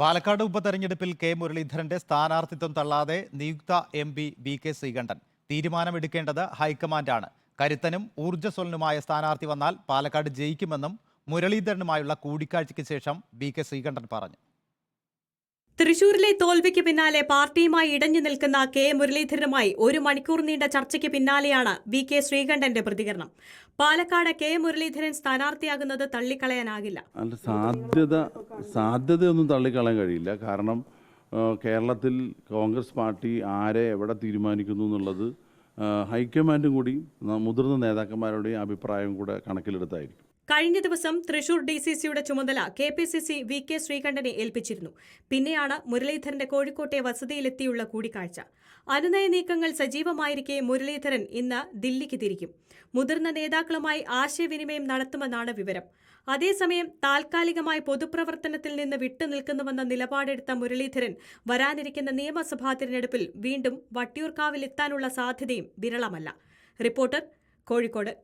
പാലക്കാട് ഉപതെരഞ്ഞെടുപ്പിൽ കെ മുരളീധരന്റെ സ്ഥാനാർത്ഥിത്വം തള്ളാതെ നിയുക്ത M P V K Sreekandan. തീരുമാനമെടുക്കേണ്ടത് ഹൈക്കമാൻഡാണ്. കരുത്തനും ഊർജസ്വലനുമായ സ്ഥാനാർത്ഥി വന്നാൽ പാലക്കാട് ജയിക്കുമെന്നും മുരളീധരനുമായുള്ള കൂടിക്കാഴ്ചയ്ക്ക് ശേഷം വി കെ ശ്രീകണ്ഠൻ പറഞ്ഞു. തൃശൂരിലെ തോൽവിക്ക് പിന്നാലെ പാർട്ടിയുമായി ഇടഞ്ഞു നിൽക്കുന്ന കെ. മുരളീധരനുമായി ഒരു മണിക്കൂർ നീണ്ട ചർച്ചയ്ക്ക് പിന്നാലെയാണ് വി. കെ. ശ്രീകണ്ഠന്റെ പ്രതികരണം. പാലക്കാട് കെ. മുരളീധരൻ സ്ഥാനാർത്ഥിയാകുന്നത് തള്ളിക്കളയാനാകില്ല. സാധ്യത സാധ്യതയൊന്നും തള്ളിക്കളയാൻ കഴിയില്ല. കാരണം കേരളത്തിൽ കോൺഗ്രസ് പാർട്ടി ആരെ എവിടെ തീരുമാനിക്കുന്നു എന്നുള്ളത് ഹൈക്കമാൻഡും കൂടി മുതിർന്ന നേതാക്കന്മാരുടെയും അഭിപ്രായം കൂടെ കണക്കിലെടുത്തായിരിക്കും. കഴിഞ്ഞ ദിവസം തൃശൂർ ഡി സി സിയുടെ ചുമതല K P C C V K ശ്രീകണ്ഠനെ ഏൽപ്പിച്ചിരുന്നു. പിന്നെയാണ് മുരളീധരന്റെ കോഴിക്കോട്ടെ വസതിയിലെത്തിയുള്ള കൂടിക്കാഴ്ച. അനുനയ നീക്കങ്ങൾ സജീവമായിരിക്കെ മുരളീധരൻ ഇന്ന് ദില്ലിക്ക് തിരിക്കും. മുതിർന്ന നേതാക്കളുമായി ആശയവിനിമയം നടത്തുമെന്നാണ് വിവരം. അതേസമയം താൽക്കാലികമായി പൊതുപ്രവർത്തനത്തിൽ നിന്ന് വിട്ടുനിൽക്കുന്നുവെന്ന നിലപാടെടുത്ത മുരളീധരൻ വരാനിരിക്കുന്ന നിയമസഭാ തിരഞ്ഞെടുപ്പിൽ വീണ്ടും വട്ടിയൂർക്കാവിലെത്താനുള്ള സാധ്യതയും വിരളമല്ല. റിപ്പോർട്ടർ കോഴിക്കോട്.